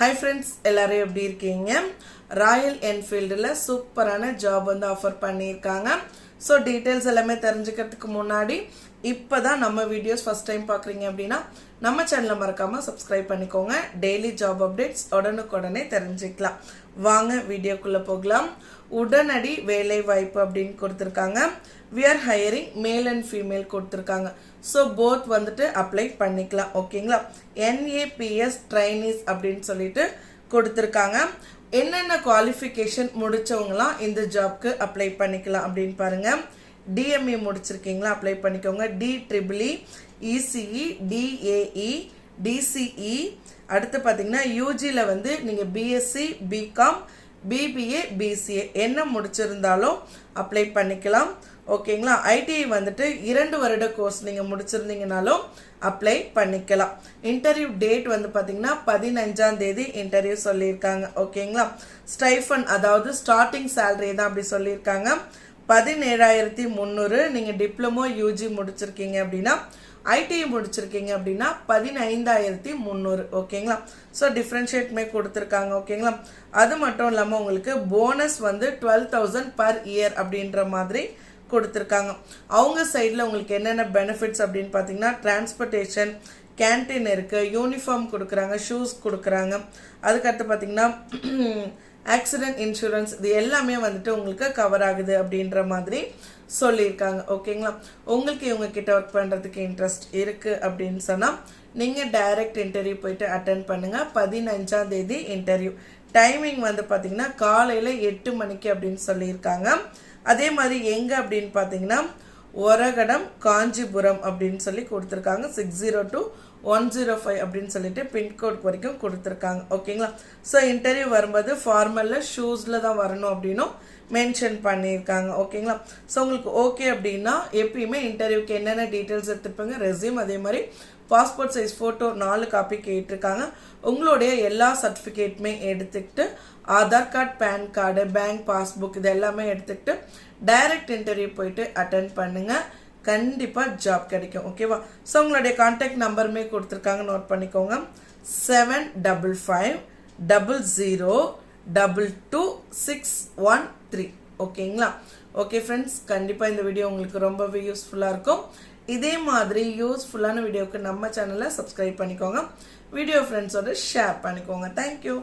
Hi friends எல்லாரும் எப்படி இருக்கீங்க? ராயல் என்ஃபீல்டில் சூப்பரான ஜாப் வந்து ஆஃபர் பண்ணியிருக்காங்க. ஸோ டீட்டெயில்ஸ் எல்லாமே தெரிஞ்சுக்கிறதுக்கு முன்னாடி இப்போ தான் நம்ம வீடியோஸ் ஃபஸ்ட் டைம் பார்க்குறீங்க அப்படின்னா நம்ம சேனலை மறக்காமல் சப்ஸ்கிரைப் பண்ணிக்கோங்க. டெய்லி ஜாப் அப்டேட்ஸ் உடனுக்குடனே தெரிஞ்சுக்கலாம். வாங்க வீடியோக்குள்ளே போகலாம். உடனடி வேலை வாய்ப்பு அப்படின்னு கொடுத்துருக்காங்க. We are hiring male and female கொடுத்துருக்காங்க. ஸோ போத் வந்துட்டு அப்ளை பண்ணிக்கலாம். ஓகேங்களா என்ஏபிஎஸ் ட்ரைனிஸ் அப்படின்னு சொல்லிட்டு கொடுத்துருக்காங்க. என்னென்ன குவாலிஃபிகேஷன் முடித்தவங்களாம் இந்த ஜாப்க்கு அப்ளை பண்ணிக்கலாம் அப்படின்னு பாருங்கள் டிஎம்இ முடிச்சிருக்கீங்களா? அப்ளை பண்ணிக்கோங்க. D triple E ECE DAE DCE அடுத்து பார்த்தீங்கன்னா யூஜியில் வந்து நீங்கள் பிஎஸ்சி பிகாம் பிபிஏ பிசிஏ என்ன முடிச்சிருந்தாலும் அப்ளை பண்ணிக்கலாம். ஓகேங்களா ஐடிஐ வந்துட்டு இரண்டு வருட கோர்ஸ் நீங்கள் முடிச்சிருந்தீங்கனாலும் அப்ளை பண்ணிக்கலாம். இன்டர்வியூ டேட் வந்து பார்த்தீங்கன்னா பதினஞ்சாம் தேதி இன்டர்வியூ சொல்லியிருக்காங்க. ஓகேங்களா ஸ்டைஃபன் அதாவது ஸ்டார்டிங் சேலரி தான் அப்படி சொல்லியிருக்காங்க. பதினேழாயிரத்தி முந்நூறு நீங்கள் டிப்ளமோ யூஜி முடிச்சிருக்கீங்க அப்படின்னா ஐடிஐ முடிச்சிருக்கீங்க அப்படின்னா பதினைந்தாயிரத்தி முந்நூறு ஓகேங்களா? ஸோ டிஃப்ரென்ஷியேட்மே கொடுத்துருக்காங்க ஓகேங்களா? அது மட்டும் இல்லாமல் உங்களுக்கு போனஸ் வந்து டுவெல் தௌசண்ட் பர் இயர் அப்படின்ற மாதிரி கொடுத்துருக்காங்க. அவங்க சைடில் உங்களுக்கு என்னென்ன பெனிஃபிட்ஸ் அப்படின்னு பார்த்தீங்கன்னா டிரான்ஸ்போர்ட்டேஷன் கேன்டீன் இருக்குது யூனிஃபார்ம் கொடுக்குறாங்க ஷூஸ் கொடுக்குறாங்க. அதுக்கடுத்து பார்த்தீங்கன்னா ஆக்சிடென்ட் இன்சூரன்ஸ் இது எல்லாமே வந்துட்டு உங்களுக்கு கவர் ஆகுது அப்படின்ற மாதிரி சொல்லியிருக்காங்க. ஓகேங்களா உங்களுக்கு இவங்க கிட்ட ஒர்க் பண்ணுறதுக்கு இன்ட்ரெஸ்ட் இருக்குது அப்படின்னு சொன்னால் நீங்கள் டைரக்ட் இன்டர்வியூ போயிட்டு அட்டன் பண்ணுங்கள் பதினஞ்சாம் தேதி இன்டர்வியூ டைமிங் வந்து பார்த்தீங்கன்னா காலையில் எட்டு மணிக்கு அப்படின்னு சொல்லியிருக்காங்க. அதே மாதிரி எங்கே அப்படின்னு பார்த்தீங்கன்னா ஒரகடம் காஞ்சிபுரம் அப்படின்னு சொல்லி கொடுத்துருக்காங்க. Six zero two one zero five அப்படின்னு சொல்லிட்டு பின்கோட் வரைக்கும் கொடுத்துருக்காங்க. ஓகேங்களா ஸோ இன்டர்வியூ வரும்போது ஃபார்மலில் ஷூஸில் தான் வரணும் அப்படின்னும் மென்ஷன் பண்ணியிருக்காங்க. ஓகேங்களா ஸோ உங்களுக்கு ஓகே அப்படின்னா எப்பயுமே இன்டர்வியூக்கு என்னென்ன டீட்டெயில்ஸ் எடுத்துருப்பாங்க ரெஸ்யூம் அதே மாதிரி பாஸ்போர்ட் சைஸ் ஃபோட்டோ நாலு காப்பி கேட்டிருக்காங்க. உங்களுடைய எல்லா சர்டிஃபிகேட்டுமே எடுத்துக்கிட்டு Aadhaar card PAN card bank passbook இது எல்லாமே எடுத்துக்கிட்டு டைரக்ட் இன்டர்வியூ போயிட்டு அட்டன் பண்ணுங்கள் கண்டிப்பாக ஜாப் கிடைக்கும் ஓகேவா ஸோ உங்களுடைய கான்டாக்ட் நம்பருமே கொடுத்துருக்காங்க நோட் பண்ணிக்கோங்க. Seven double five double zero double two six one three ஓகேங்களா ஓகே ஃப்ரெண்ட்ஸ் கண்டிப்பாக இந்த வீடியோ உங்களுக்கு ரொம்பவே யூஸ்ஃபுல்லாக இருக்கும். இதே மாதிரி யூஸ்ஃபுல்லான வீடியோவுக்கு நம்ம சேனலை சப்ஸ்கிரைப் பண்ணிக்கோங்க. வீடியோ ஃப்ரெண்ட்ஸோட ஷேர் பண்ணிக்கோங்க. தேங்க்யூ